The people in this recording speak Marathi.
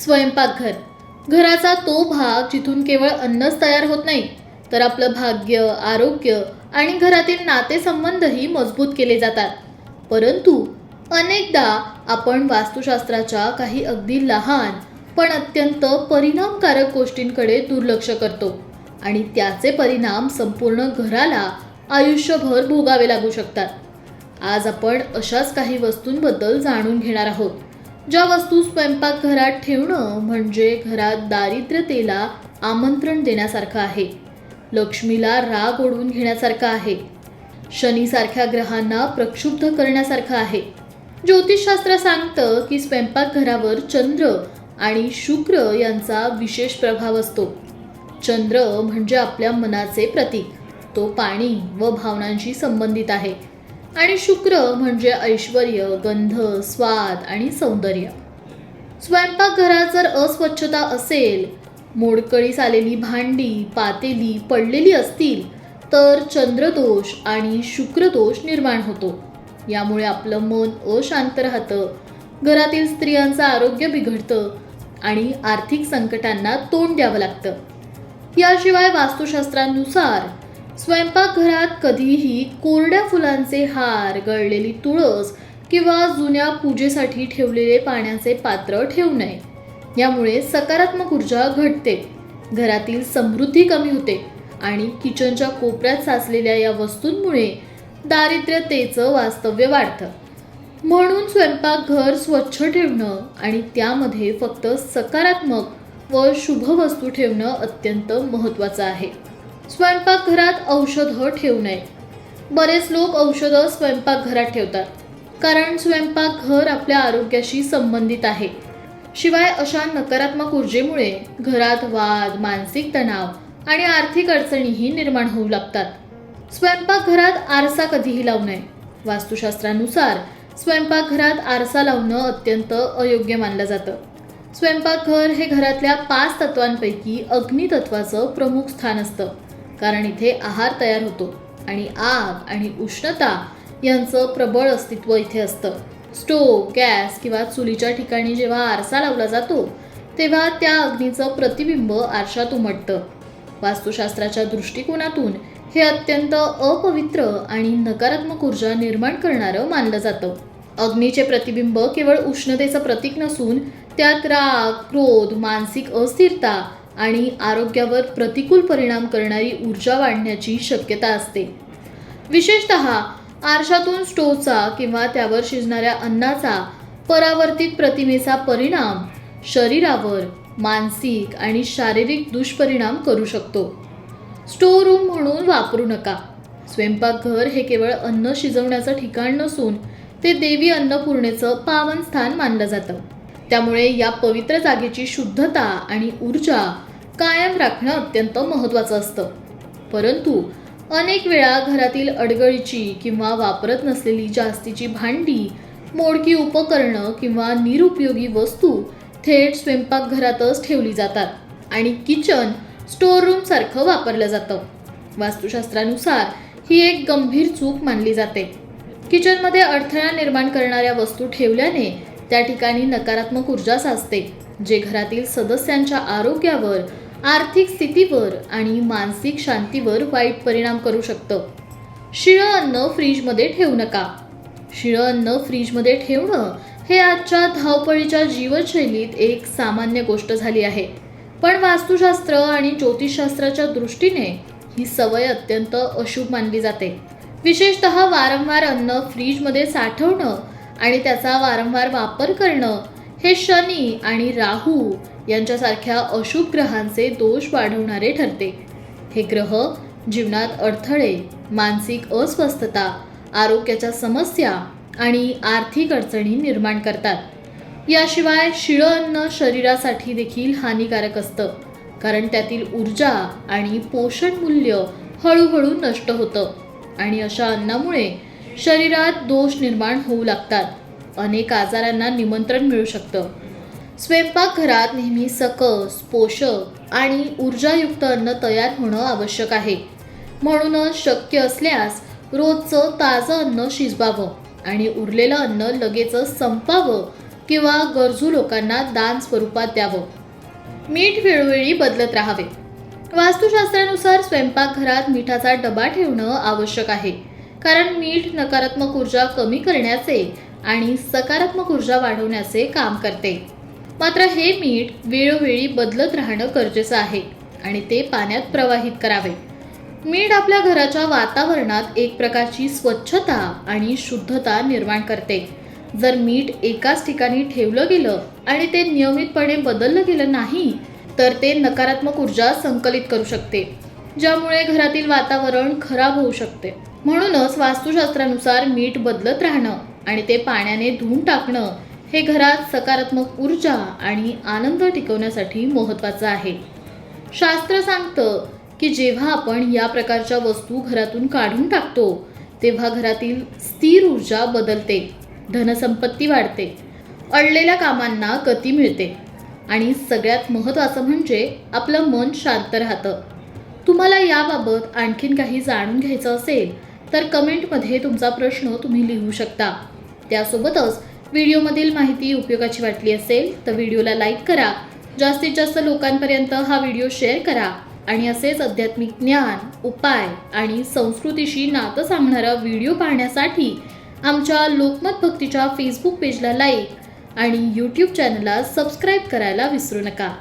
स्वयंपाकघर. घराचा तो भाग जिथून केवळ अन्नच तयार होत नाही तर आपलं भाग्य आरोग्य आणि घरातील नातेसंबंधही मजबूत केले जातात. परंतु अनेकदा आपण वास्तुशास्त्राच्या काही अगदी लहान पण अत्यंत परिणामकारक गोष्टींकडे दुर्लक्ष करतो आणि त्याचे परिणाम संपूर्ण घराला आयुष्यभर भोगावे लागू शकतात. आज आपण अशाच काही वस्तूंबद्दल जाणून घेणार आहोत. ज्या वस्तू स्वयंपाकघरात ठेवणं म्हणजे घरात दारिद्र्यतेला आमंत्रण देण्यासारखं आहे. लक्ष्मीला राग ओढून घेण्यासारखं आहे. शनीसारख्या ग्रहांना प्रक्षुब्ध करण्यासारखं आहे. ज्योतिषशास्त्र सांगतं की स्वयंपाकघरावर चंद्र आणि शुक्र यांचा विशेष प्रभाव असतो. चंद्र म्हणजे आपल्या मनाचे प्रतीक. तो पाणी व भावनांशी संबंधित आहे. आणि शुक्र म्हणजे ऐश्वर गंध स्वाद आणि सौंदर्य. स्वयंपाकघरात जर अस्वच्छता असेल मोडकळीस आलेली भांडी पातेली पडलेली असतील तर चंद्रदोष आणि शुक्रदोष निर्माण होतो. यामुळे आपलं मन अशांत राहतं घरातील स्त्रियांचं आरोग्य बिघडतं आणि आर्थिक संकटांना तोंड द्यावं लागतं. याशिवाय वास्तुशास्त्रानुसार स्वयंपाकघरात कधीही कोरड्या फुलांचे हार गळलेली तुळस किंवा जुन्या पूजेसाठी ठेवलेले पाण्याचे पात्र ठेवू नये. यामुळे सकारात्मक ऊर्जा घटते घरातील समृद्धी कमी होते आणि किचनच्या कोपऱ्यात साचलेल्या या वस्तूंमुळे दारिद्र्यतेचं वास्तव्य वाढतं. म्हणून स्वयंपाकघर स्वच्छ ठेवणं आणि त्यामध्ये फक्त सकारात्मक व शुभ वस्तू ठेवणं अत्यंत महत्त्वाचं आहे. स्वयंपाकघरात औषधं ठेवू नये. बरेच लोक औषधं स्वयंपाकघरात ठेवतात कारण स्वयंपाकघर आपल्या आरोग्याशी संबंधित आहे. शिवाय अशा नकारात्मक ऊर्जेमुळे घरात वाद मानसिक तणाव आणि आर्थिक अडचणीही निर्माण होऊ लागतात. स्वयंपाकघरात आरसा कधीही लावू नये. वास्तुशास्त्रानुसार स्वयंपाकघरात आरसा लावणं अत्यंत अयोग्य मानलं जातं. स्वयंपाकघर हे घरातल्या पाच तत्वांपैकी अग्नितत्वाचं प्रमुख स्थान असतं. कारण इथे आहार तयार होतो आणि आग आणि उष्णता यांचं प्रबळ अस्तित्व इथे असतं. स्टोव गॅस किंवा चुलीच्या ठिकाणी जेव्हा आरसा लावला जातो तेव्हा त्या अग्नीचं प्रतिबिंब आरशात उमटतं. वास्तुशास्त्राच्या दृष्टिकोनातून हे अत्यंत अपवित्र आणि नकारात्मक ऊर्जा निर्माण करणारं मानलं जातं. अग्नीचे प्रतिबिंब केवळ उष्णतेचं प्रतीक नसून त्यात राग क्रोध मानसिक अस्थिरता आणि आरोग्यावर प्रतिकूल परिणाम करणारी ऊर्जा वाढण्याची शक्यता असते. विशेषत आरशातून स्टोचा किंवा त्यावर शिजणाऱ्या अन्नाचा परावर्तित प्रतिमेचा परिणाम शरीरावर मानसिक आणि शारीरिक दुष्परिणाम करू शकतो. स्टोर रूम म्हणून वापरू नका. स्वयंपाकघर हे केवळ अन्न शिजवण्याचं ठिकाण नसून ते देवी अन्नपूर्णेचं पावन स्थान मानलं जातं. त्यामुळे या पवित्र जागेची शुद्धता आणि ऊर्जा कायम राखणं अत्यंत महत्त्वाचं असतं. परंतु अनेक वेळा घरातील अडगळीची किंवा वापरत नसलेली जास्तीची भांडी मोडकी उपकरणं किंवा निरुपयोगी वस्तू थेट स्वयंपाकघरातच ठेवली जातात आणि किचन स्टोर सारखं वापरलं जातं. वास्तुशास्त्रानुसार ही एक गंभीर चूक मानली जाते. किचनमध्ये अडथळा निर्माण करणाऱ्या वस्तू ठेवल्याने त्या ठिकाणी नकारात्मक ऊर्जा साचते जे घरातील सदस्यांच्या आरोग्यावर आर्थिक स्थितीवर आणि मानसिक शांतीवर वाईट परिणाम करू शकतं. शिळं अन्न फ्रीजमध्ये ठेवू नका. शिळं अन्न फ्रीजमध्ये ठेवणं हे आजच्या धावपळीच्या जीवनशैलीत एक सामान्य गोष्ट झाली आहे. पण वास्तुशास्त्र आणि ज्योतिषशास्त्राच्या दृष्टीने ही सवय अत्यंत अशुभ मानली जाते. विशेषत वारंवार अन्न फ्रीजमध्ये साठवणं आणि त्याचा वारंवार वापर करणं हे शनी आणि राहू यांच्यासारख्या अशुभ ग्रहांचे दोष वाढवणारे ठरते. हे ग्रह जीवनात अडथळे मानसिक अस्वस्थता आरोग्याच्या समस्या आणि आर्थिक अडचणी निर्माण करतात. याशिवाय शिळं अन्न शरीरासाठी देखील हानिकारक असतं कारण त्यातील ऊर्जा आणि पोषण मूल्य हळूहळू नष्ट होतं. आणि अशा अन्नामुळे शरीरात दोष निर्माण होऊ लागतात. अनेक आजारांना निमंत्रण मिळू शकतं. स्वयंपाकघरात नेहमी सकस पोषक आणि ऊर्जायुक्त अन्न तयार होणं आवश्यक आहे. म्हणूनच शक्य असल्यास रोजचं ताजं अन्न शिजवावं आणि उरलेलं अन्न लगेचच संपावं किंवा गरजू लोकांना दान स्वरूपात द्यावं. मीठ वेळोवेळी बदलत राहावे. वास्तुशास्त्रानुसार स्वयंपाकघरात मिठाचा डबा ठेवणं आवश्यक आहे. कारण मीठ नकारात्मक ऊर्जा कमी करण्याचे आणि सकारात्मक ऊर्जा वाढवण्याचे काम करते. मात्र हे मीठ वेळोवेळी बदलत राहणं गरजेचं आहे आणि ते पाण्यात प्रवाहित करावे. मीठ आपल्या घराच्या वातावरणात एक प्रकारची स्वच्छता आणि शुद्धता निर्माण करते. जर मीठ एकाच ठिकाणी ठेवलं गेलं आणि ते नियमितपणे बदललं गेलं नाही तर ते नकारात्मक ऊर्जा संकलित करू शकते ज्यामुळे घरातील वातावरण खराब होऊ शकते. म्हणूनच वास्तुशास्त्रानुसार मीठ बदलत राहणं आणि ते पाण्याने धुवून टाकणं हे घरात सकारात्मक ऊर्जा आणि आनंद टिकवण्यासाठी महत्त्वाचं आहे. शास्त्र सांगतं की जेव्हा आपण या प्रकारच्या वस्तू घरातून काढून टाकतो तेव्हा घरातील स्थिर ऊर्जा बदलते धनसंपत्ती वाढते अडलेल्या कामांना गती मिळते आणि सगळ्यात महत्त्वाचं म्हणजे आपलं मन शांत राहतं. तुम्हाला याबाबत आणखीन काही जाणून घ्यायचं असेल तर कमेंटमध्ये तुमचा प्रश्न तुम्ही लिहू शकता. त्यासोबतच व्हिडिओमधील माहिती उपयोगाची वाटली असेल तर व्हिडिओला लाईक करा. जास्तीत जास्त लोकांपर्यंत हा व्हिडिओ शेअर करा आणि असेच आध्यात्मिक ज्ञान उपाय आणि संस्कृतीशी नातं सांगणारा व्हिडिओ पाहण्यासाठी आमच्या लोकमत भक्तीच्या फेसबुक पेजला लाईक आणि यूट्यूब चॅनलला सबस्क्राईब करायला विसरू नका.